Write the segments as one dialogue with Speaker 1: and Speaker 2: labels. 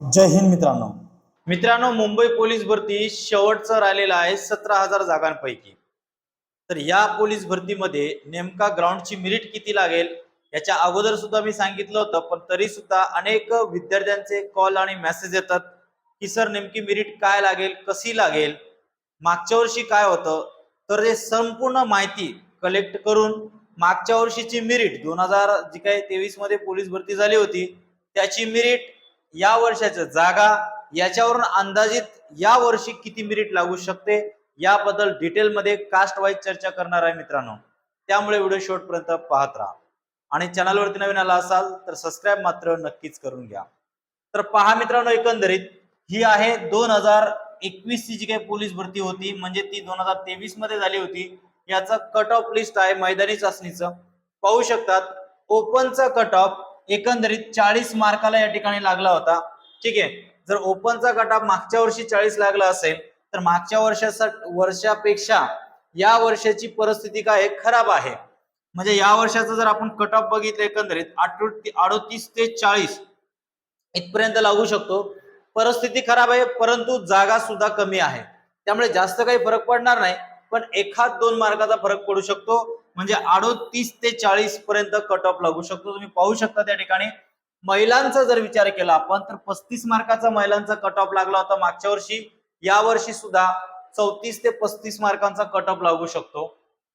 Speaker 1: जय हिंद मित्रांनो.
Speaker 2: मित्रांनो मुंबई पोलीस भरती शेवटचा राहिलेलं आहे सतरा हजार जागांपैकी. तर या पोलीस भरतीमध्ये नेमका ग्राउंडची मिरिट किती लागेल याच्या अगोदर सुद्धा मी सांगितलं होतं पण तरी सुद्धा अनेक विद्यार्थ्यांचे कॉल आणि मेसेज येतात की सर नेमकी मिरिट काय लागेल कशी लागेल मागच्या वर्षी काय होतं? तर हे संपूर्ण माहिती कलेक्ट करून मागच्या वर्षीची मिरिट दोन हजार जी काही तेवीसमध्ये पोलीस भरती झाली होती त्याची मिरिट या वर्षाच्या जागा याच्यावरून अंदाजित या वर्षी किती मिनिट लागू शकते याबद्दल डिटेलमध्ये कास्ट वाईज चर्चा करणार आहे मित्रांनो. त्यामुळे व्हिडिओ शेवटपर्यंत पाहत राहा. आणि चॅनलवरती नवीन आला असाल तर सबस्क्राईब मात्र नक्कीच करून घ्या. तर पहा मित्रांनो एकंदरीत ही आहे दोन हजार एकवीस ची जी काही पोलीस भरती होती म्हणजे ती दोन हजार तेवीसमध्ये झाली होती. याचा कट ऑफ लिस्ट आहे मैदानी चाचणीचं. पाहू शकतात ओपनचा कट ऑफ एकंदरीत चाळीस मार्काला या ठिकाणी लागला होता. ठीक आहे. जर ओपनचा कट मागच्या वर्षी चाळीस लागला असेल तर मागच्या वर्षाचा वर्षापेक्षा या वर्षाची परिस्थिती काय खराब आहे. म्हणजे या वर्षाचा जर आपण कट ऑफ बघितलं एकंदरीत अडोतीस ते चाळीस इथपर्यंत लागू शकतो. परिस्थिती खराब आहे परंतु जागा सुद्धा कमी आहे. त्यामुळे जास्त काही फरक पडणार नाही पण एखाद दोन मार्काचा फरक पडू शकतो. म्हणजे अडोतीस ते चाळीस पर्यंत कट ऑफ लागू शकतो. तुम्ही पाहू शकता त्या ठिकाणी महिलांचा जर विचार केला आपण तर पस्तीस मार्काचा महिलांचा कट ऑफ लागला होता मागच्या वर्षी. या वर्षी सुद्धा चौतीस ते पस्तीस मार्कांचा कट ऑफ लागू शकतो.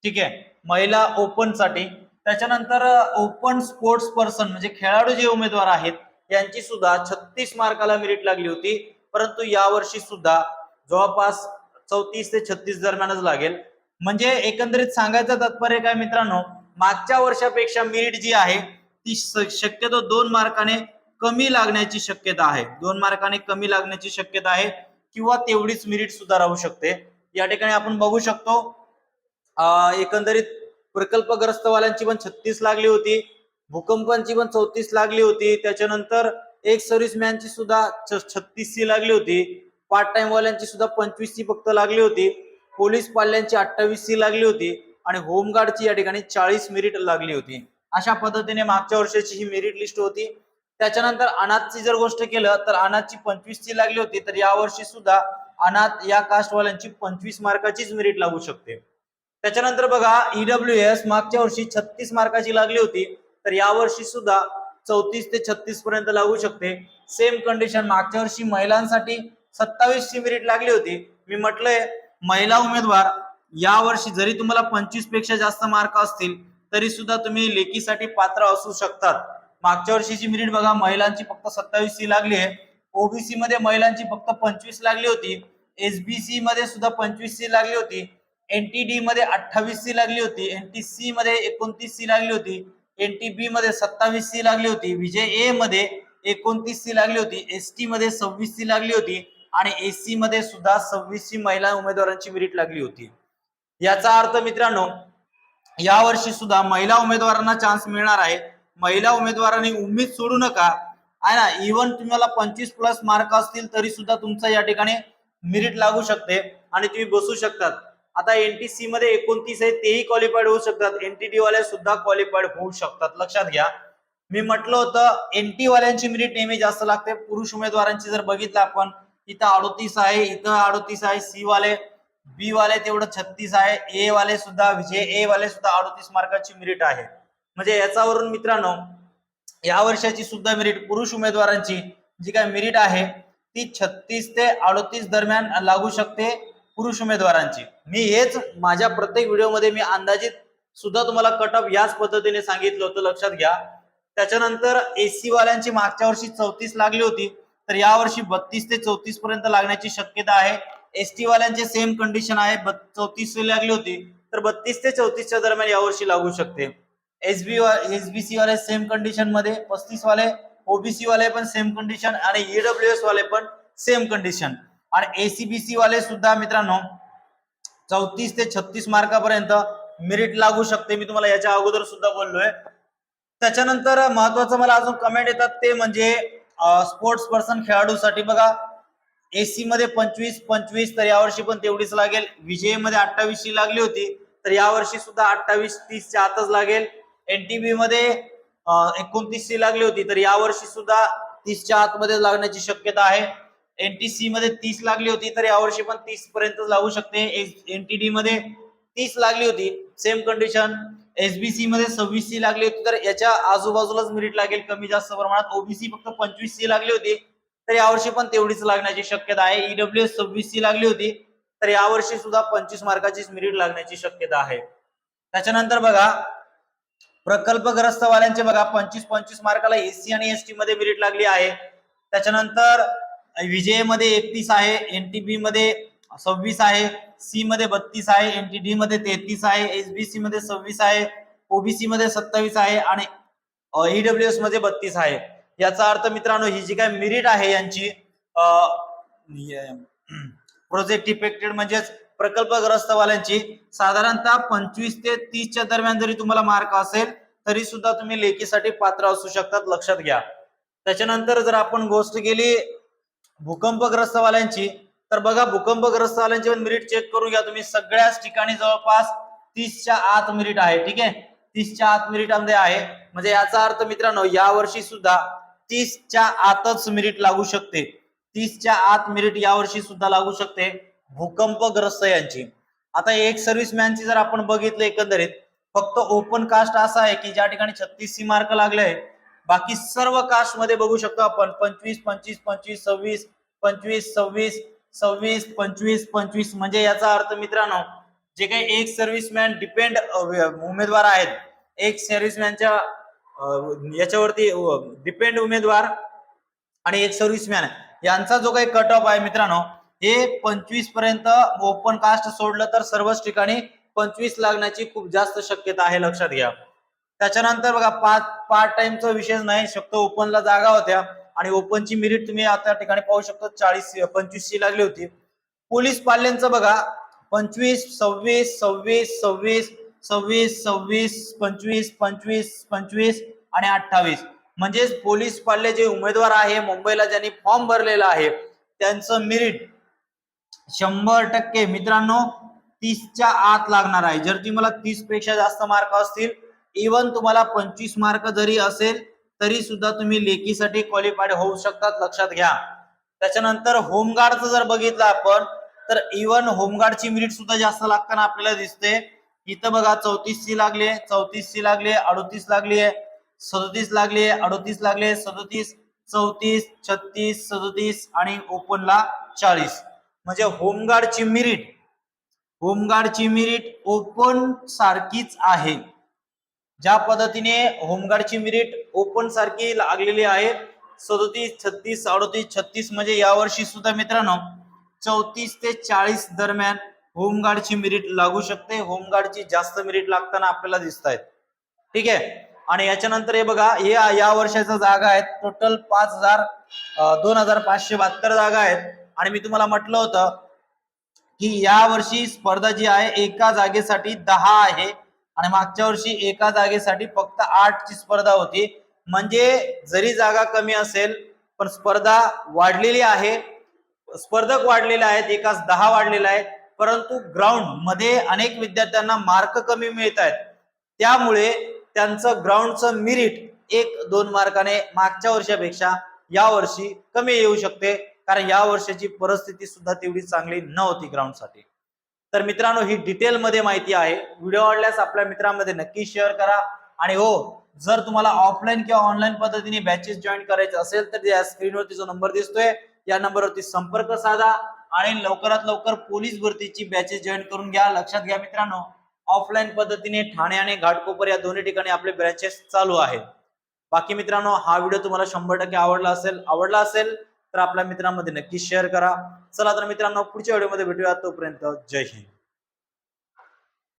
Speaker 2: ठीक आहे? महिला ओपनसाठी. त्याच्यानंतर ओपन स्पोर्ट्स पर्सन म्हणजे खेळाडू जे उमेदवार आहेत यांची सुद्धा छत्तीस मार्काला मेरिट लागली होती. परंतु यावर्षी सुद्धा जवळपास चौतीस ते छत्तीस दरम्यानच लागेल. म्हणजे एकंदरीत सांगायचं तात्पर्य काय मित्रांनो मागच्या वर्षापेक्षा मेरिट जी आहे ती शक्यतो दोन मार्काने कमी लागण्याची शक्यता आहे. दोन मार्काने कमी लागण्याची शक्यता आहे किंवा तेवढीच मेरिट सुद्धा राहू शकते. या ठिकाणी आपण बघू शकतो एकंदरीत प्रकल्पग्रस्तवाल्यांची पण छत्तीस लागली होती भूकंपांची पण चौतीस लागली होती त्याच्यानंतर एक सर्व्हिसमॅनची सुद्धा छत्तीस ची लागली होती पार्ट टाइम वाल्यांची सुद्धा पंचवीस ची फक्त लागली होती. पोलीस पाल्यांची अठ्ठावीस सी लागली होती आणि होमगार्डची या ठिकाणी चाळीस मेरिट लागली होती. अशा पद्धतीने मागच्या वर्षाची ही मेरिट लिस्ट होती. त्याच्यानंतर अनाथची जर गोष्ट केलं तर अनाथची पंचवीस ची लागली होती तर या वर्षी सुद्धा अनाथ या कास्टवाल्यांची पंचवीस मार्काचीच मेरिट लागू शकते. त्याच्यानंतर बघा ईडब्ल्यू एस मागच्या वर्षी छत्तीस मार्काची लागली होती तर या वर्षी सुद्धा चौतीस ते छत्तीस पर्यंत लागू शकते. सेम कंडिशन मागच्या वर्षी महिलांसाठी सत्तावीस ची मेरिट लागली होती. मी म्हटलंय महिला उमेदवार या वर्षी जरी तुम्हाला पंचवीसपेक्षा जास्त मार्क असतील तरी सुद्धा तुम्ही लेखीसाठी पात्र असू शकतात. मागच्या वर्षीची मेरिट बघा महिलांची फक्त सत्तावीस सी लागली आहे. ओबीसी मध्ये महिलांची फक्त पंचवीस लागली होती. एसबीसी मध्ये सुद्धा पंचवीस सी लागली होती. एनटीडी मध्ये अठ्ठावीस सी लागली होती. एनटीसी मध्ये एकोणतीस सी लागली होती. एनटीबी मध्ये सत्तावीस सी लागली होती. विजय ए मध्ये एकोणतीस सी लागली होती. एसटी मध्ये सव्वीस सी लागली होती. आणि एसी मध्ये सुद्धा सव्वीस महिला उमेदवारांची मेरिट लागली होती. याचा अर्थ मित्रांनो या वर्षी सुद्धा महिला उमेदवारांना चान्स मिळणार आहे. महिला उमेदवारांनी उमेद सोडू नका. आहे ना इव्हन तुम्हाला पंचवीस प्लस मार्क असतील तरी सुद्धा तुमचा या ठिकाणी मेरिट लागू शकते आणि तुम्ही बसू शकतात. आता एनटीसी मध्ये एकोणतीस आहे तेही क्वालिफाईड होऊ शकतात. एनटीडी वाले सुद्धा क्वालिफाईड होऊ शकतात. लक्षात घ्या. मी म्हटलं होतं एनटी वाल्यांची मेरिट नेहमी जास्त लागते. पुरुष उमेदवारांची जर बघितलं आपण इथं अडोतीस आहे इथं अडोतीस आहे सी वाले बी वाले तेवढं छत्तीस आहे ए वाले सुद्धा जे ए वाले सुद्धा अडोतीस मार्काची मेरिट आहे. म्हणजे याच्यावरून मित्रांनो या वर्षाची सुद्धा मेरिट पुरुष उमेदवारांची जी काय मेरिट आहे ती छत्तीस ते अडोतीस दरम्यान लागू शकते पुरुष उमेदवारांची. मी हेच माझ्या प्रत्येक व्हिडिओमध्ये मी अंदाजित सुद्धा तुम्हाला कट ऑफ याच पद्धतीने सांगितलं होतं लक्षात घ्या. त्याच्यानंतर एसी वाल्यांची मागच्या वर्षी चौतीस लागली होती. तर यावर्षी बत्तीस ते चौतीस पर्यंत लागण्याची शक्यता आहे. एसटी वाल्यांचे सेम कंडिशन आहे. चौतीस लागली होती तर बत्तीस ते चौतीसच्या दरम्यान यावर्षी लागू शकते. एसबी एसबीसी वाले सेम कंडिशनमध्ये पस्तीस वाले ओबीसी वाले पण सेम कंडिशन आणि ईडब्ल्यू एस वाले पण सेम कंडिशन आणि एसीबीसी वाले सुद्धा मित्रांनो चौतीस ते छत्तीस मार्कापर्यंत मेरिट लागू शकते. मी तुम्हाला याच्या अगोदर सुद्धा बोललोय. त्याच्यानंतर महत्वाचं मला अजून कमेंट येतात ते म्हणजे स्पोर्ट्स पर्सन खेळाडूसाठी बघा एसी मध्ये पंचवीस पंचवीस तर यावर्षी पण तेवढीच लागेल. विजयमध्ये अठ्ठावीस ची लागली होती तर यावर्षी सुद्धा अठ्ठावीस तीसच्या आतच लागेल. एनटीबी मध्ये एकोणतीस ची लागली होती तर यावर्षी सुद्धा तीसच्या आतमध्ये लागण्याची शक्यता आहे. एनटीसी मध्ये तीस लागली होती तर यावर्षी पण तीस पर्यंत लागू शकते. एनटीडी मध्ये तीस लागली होती सेम कंडिशन एसबीसी मध्ये सव्वीस सी लागली होती तर याच्या आजूबाजूलाच मेरिट लागेल कमी जास्त प्रमाणात. ओबीसी फक्त पंचवीस सी लागली होती तर यावर्षी पण तेवढीच लागण्याची शक्यता आहे. ईडब्ल्यू एस सव्वीस सी लागली होती तर यावर्षी सुद्धा पंचवीस मार्काचीच मेरिट लागण्याची शक्यता आहे. त्याच्यानंतर बघा प्रकल्पग्रस्त वाल्यांचे बघा पंचवीस पंचवीस मार्काला एससी आणि एसटी मध्ये मेरिट लागली आहे. त्याच्यानंतर विजयमध्ये एकतीस आहे एनटीबी मध्ये सव्वीस आहे सी मध्ये बत्तीस आहे एनटीडी मध्ये तेहतीस आहे एसबीसी मध्ये सव्वीस आहे ओबीसी मध्ये सत्तावीस आहे आणि ईडब्ल्यू एसमध्ये बत्तीस आहे. याचा अर्थ मित्रांनो ही जी काय मिरिट आहे यांची प्रोजेक्ट इफेक्टेड म्हणजेच प्रकल्पग्रस्त वाल्यांची साधारणतः पंचवीस ते तीसच्या दरम्यान जरी तुम्हाला मार्क असेल तरी सुद्धा तुम्ही लेखीसाठी पात्र असू शकतात लक्षात घ्या. त्याच्यानंतर जर आपण गोष्ट केली भूकंपग्रस्त वाल्यांची तर बघा भूकंपग्रस्त वाल्यांची पण मिरिट चेक करून घ्या तुम्ही. सगळ्याच ठिकाणी जवळपास तीसच्या आत मिरिट आहे ठीक आहे? तीसच्या आत मिरिटमध्ये आहे. म्हणजे याचा अर्थ मित्रांनो यावर्षी सुद्धा तीसच्या आतच मेरिट लागू शकते. तीसच्या आत मेरिट यावर्षी सुद्धा लागू शकते भूकंपग्रस्त यांची. आता एक सर्व्हिसमॅनची जर आपण बघितलं एकंदरीत फक्त ओपन कास्ट असा आहे की ज्या ठिकाणी छत्तीस सी मार्क लागले आहे. बाकी सर्व कास्टमध्ये बघू शकतो आपण. पंचवीस पंचवीस पंचवीस सव्वीस पंचवीस सव्वीस सव्वीस पंचवीस पंचवीस म्हणजे याचा अर्थ मित्रांनो जे काही एक सर्व्हिसमॅन डिपेंड उमेदवार आहेत एक सर्व्हिसमॅनच्या याच्यावरती डिपेंड उमेदवार आणि एक सर्व्हिसमॅन यांचा जो काही कट ऑफ आहे मित्रांनो हे पंचवीसपर्यंत ओपन कास्ट सोडलं तर सर्वच ठिकाणी पंचवीस लागण्याची खूप जास्त शक्यता आहे लक्षात घ्या. त्याच्यानंतर बघा पाच पार्ट टाइमचा विषय नाही फक्त ओपनला जागा होत्या. आणि ओपनची मेरिट तुम्ही आता ठिकाणी पाहू शकता चाळीस पंचवीसशे लागली होती. पोलीस पाल्यांचं बघा पंचवीस सव्वीस सव्वीस सव्वीस सव्वीस सव्वीस पंचवीस पंचवीस पंचवीस आणि अठ्ठावीस. म्हणजेच पोलीस पाल्ले जे उमेदवार आहे मुंबईला ज्यांनी फॉर्म भरलेला आहे त्यांचं मेरिट शंभर टक्के मित्रांनो तीसच्या आत लागणार आहे. जर तुम्हाला तीसपेक्षा जास्त मार्क असतील इवन तुम्हाला पंचवीस मार्क जरी असेल तरी सुद्धा तुम्ही लेखीसाठी क्वालिफाईड होऊ शकतात लक्षात घ्या. त्याच्यानंतर होमगार्डचं जर बघितलं आपण तर इव्हन होमगार्डची मिनिट सुद्धा जास्त लागताना आपल्याला दिसते. इथं बघा चौतीस ची लागली आहे चौतीस ची लागली आहे अडोतीस लागली आहे सदोतीस लागली आहे अडोतीस लागली आहे सदोतीस चौतीस छत्तीस सदोतीस आणि ओपनला चाळीस. म्हणजे होमगार्डची मिरिट होमगार्डची मिरिट ओपन सारखीच आहे. ज्या पद्धतीने होमगार्डची मिरिट ओपन सारखी लागलेली आहे सदोतीस छत्तीस अडोतीस छत्तीस म्हणजे यावर्षी सुद्धा मित्रांनो चौतीस ते चाळीस दरम्यान होमगार्डची मिरिट लागू शकते. होमगार्डची जास्त मिरिट लागताना आपल्याला दिसत आहेत ठीक आहे? आणि याच्यानंतर हे बघा हे या वर्षाच्या जागा आहेत. टोटल पाच हजार दोन हजार पाचशे बहात्तर जागा आहेत. आणि मी तुम्हाला म्हटलं होतं की या वर्षी स्पर्धा जी आहे एका जागेसाठी दहा आहे. आणि मागच्या वर्षी एका जागेसाठी फक्त आठ ची स्पर्धा होती. म्हणजे जरी जागा कमी असेल पण स्पर्धा वाढलेली आहे. स्पर्धक वाढलेले आहेत एकाच दहा वाढलेला आहे परंतु ग्राउंडमध्ये अनेक विद्यार्थ्यांना मार्क कमी मिळत आहेत. त्यामुळे त्यांचं ग्राउंडचं मिरिट एक दोन मार्काने मागच्या वर्षापेक्षा या वर्षी कमी येऊ शकते. कारण या वर्षाची परिस्थिती सुद्धा तेवढी चांगली नव्हती ग्राउंडसाठी तर मित्रांनो ही डिटेल मध्ये माहिती आहे. व्हिडिओ आवडल्यास आपल्या मित्रांमध्ये नक्की शेअर करा. आणि हो जर तुम्हाला ऑफलाईन किंवा ऑनलाईन पद्धतीने बॅचेस जॉईन करायचे असेल तर या स्क्रीनवरती जो नंबर दिसतोय या नंबरवरती संपर्क साधा आणि लवकरात लवकर पोलीस भरतीची बॅचेस जॉईन करून घ्या. लक्षात घ्या मित्रांनो ऑफलाईन पद्धतीने ठाणे आणि घाटकोपर या दोन्ही ठिकाणी आपले ब्रँचेस चालू आहेत. बाकी मित्रांनो हा व्हिडिओ तुम्हाला शंभर टक्के आवडला असेल आवडला असेल तर आपल्या मित्रांमध्ये नक्की शेअर करा. चला तर मित्रांनो पुढच्या व्हिडिओमध्ये भेटूया. तोपर्यंत जय हिंद.